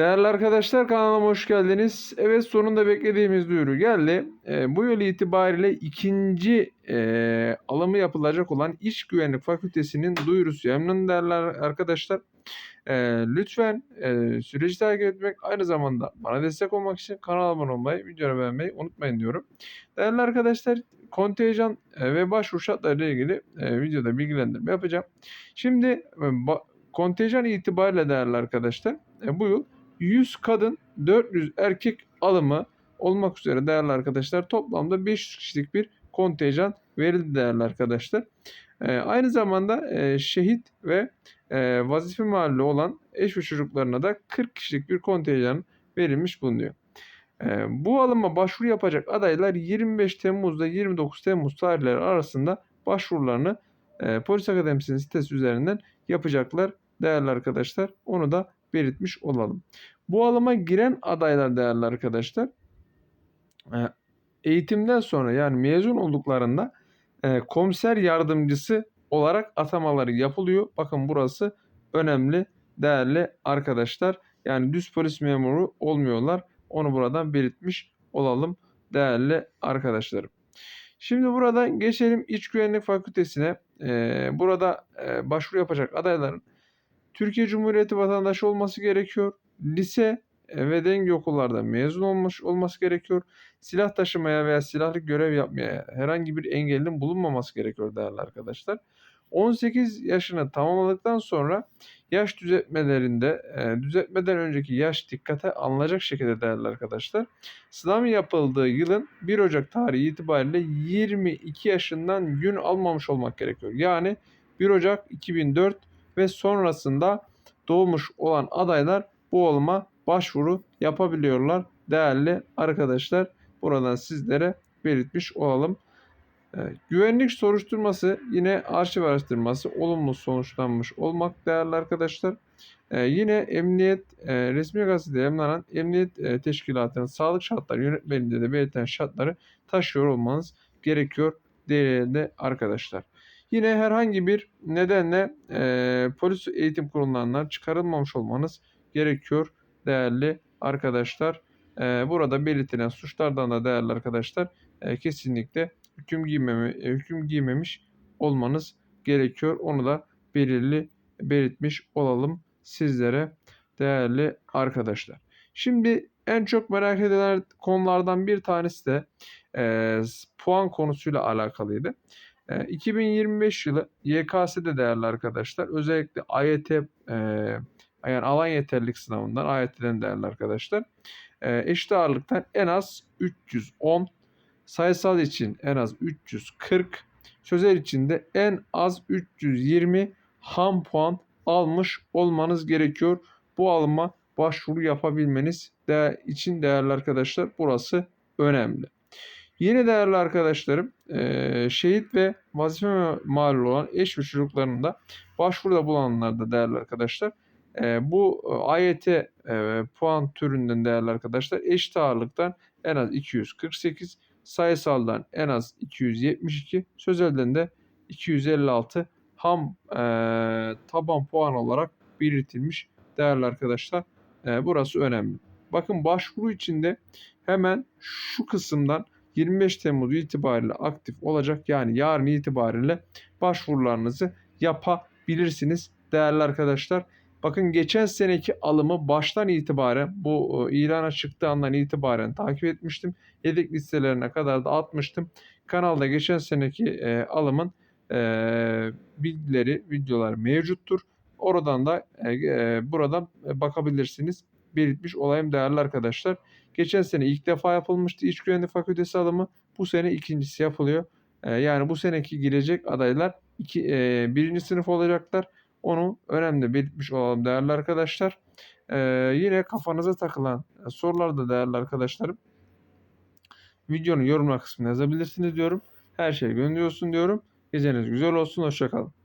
Değerli arkadaşlar kanalıma hoş geldiniz. Evet sonunda beklediğimiz duyuru geldi. Ee, bu yıl itibariyle ikinci e, alımı yapılacak olan İş Güvenlik Fakültesinin duyurusu yayınlandı değerli arkadaşlar. Ee, lütfen e, süreci takip etmek aynı zamanda bana destek olmak için kanala abone olmayı, videoyu beğenmeyi unutmayın diyorum. Değerli arkadaşlar kontenjan e, ve başvuru şartları ile ilgili e, videoda bilgilendirme yapacağım. Şimdi e, kontenjan itibariyle değerli arkadaşlar e, bu yıl 100 kadın 400 erkek alımı olmak üzere değerli arkadaşlar toplamda 500 kişilik bir kontenjan verildi değerli arkadaşlar. E, aynı zamanda e, şehit ve e, vazife mahalli olan eş ve çocuklarına da 40 kişilik bir kontenjan verilmiş bulunuyor. E, bu alıma başvuru yapacak adaylar 25 Temmuz'da 29 Temmuz tarihleri arasında başvurularını e, Polis Akademisi'nin sitesi üzerinden yapacaklar değerli arkadaşlar. Onu da belirtmiş olalım. Bu alıma giren adaylar değerli arkadaşlar e, eğitimden sonra yani mezun olduklarında e, komiser yardımcısı olarak atamaları yapılıyor. Bakın burası önemli değerli arkadaşlar. Yani düz polis memuru olmuyorlar. Onu buradan belirtmiş olalım değerli arkadaşlarım. Şimdi buradan geçelim İç Güvenlik Fakültesine. Ee, burada e, başvuru yapacak adayların Türkiye Cumhuriyeti vatandaşı olması gerekiyor. Lise e, ve denge okullarda mezun olmuş olması gerekiyor. Silah taşımaya veya silahlı görev yapmaya herhangi bir engelin bulunmaması gerekiyor değerli arkadaşlar. 18 yaşını tamamladıktan sonra yaş düzeltmelerinde e, düzeltmeden önceki yaş dikkate alınacak şekilde değerli arkadaşlar. Sınav yapıldığı yılın 1 Ocak tarihi itibariyle 22 yaşından gün almamış olmak gerekiyor. Yani 1 Ocak 2004 ve sonrasında doğmuş olan adaylar bu olma başvuru yapabiliyorlar değerli arkadaşlar. Buradan sizlere belirtmiş olalım. Evet, güvenlik soruşturması yine arşiv araştırması olumlu sonuçlanmış olmak değerli arkadaşlar. Ee, yine emniyet e, resmi gazetede yayınlanan emniyet e, teşkilatının sağlık şartları yönetmeliğinde de belirten şartları taşıyor olmanız gerekiyor değerli arkadaşlar. Yine herhangi bir nedenle e, polis eğitim kurumlarından çıkarılmamış olmanız gerekiyor değerli arkadaşlar. E, burada belirtilen suçlardan da değerli arkadaşlar e, kesinlikle hüküm giymeme, e, hüküm giymemiş olmanız gerekiyor. Onu da belirli belirtmiş olalım sizlere değerli arkadaşlar. Şimdi en çok merak edilen konulardan bir tanesi de e, puan konusuyla alakalıydı. E, 2025 yılı YKS'de değerli arkadaşlar özellikle AYT e, yani alan yeterlilik sınavından AYT'den değerli arkadaşlar e, eşit ağırlıktan en az 310 sayısal için en az 340, sözel için de en az 320 ham puan almış olmanız gerekiyor. Bu alıma başvuru yapabilmeniz de için değerli arkadaşlar burası önemli. Yine değerli arkadaşlarım şehit ve vazife mal olan eş ve çocuklarının da başvuruda bulunanlar da değerli arkadaşlar bu AYT puan türünden değerli arkadaşlar eşit ağırlıktan en az 248 sayısaldan en az 272, sözelden de 256 ham e, taban puan olarak belirtilmiş değerli arkadaşlar. E, burası önemli. Bakın başvuru içinde hemen şu kısımdan 25 Temmuz itibariyle aktif olacak. Yani yarın itibariyle başvurularınızı yapabilirsiniz değerli arkadaşlar. Bakın geçen seneki alımı baştan itibaren bu e, ilana çıktığı andan itibaren takip etmiştim. Yedek listelerine kadar da atmıştım. Kanalda geçen seneki e, alımın e, bilgileri, videolar mevcuttur. Oradan da e, e, buradan bakabilirsiniz. Belirtmiş olayım değerli arkadaşlar. Geçen sene ilk defa yapılmıştı İç Güvenlik Fakültesi alımı. Bu sene ikincisi yapılıyor. E, yani bu seneki girecek adaylar iki, e, birinci sınıf olacaklar. Onu önemli belirtmiş olalım değerli arkadaşlar. Ee, yine kafanıza takılan sorular da değerli arkadaşlarım. Videonun yorumlar kısmına yazabilirsiniz diyorum. Her şey olsun diyorum. Geceniz güzel olsun. Hoşçakalın.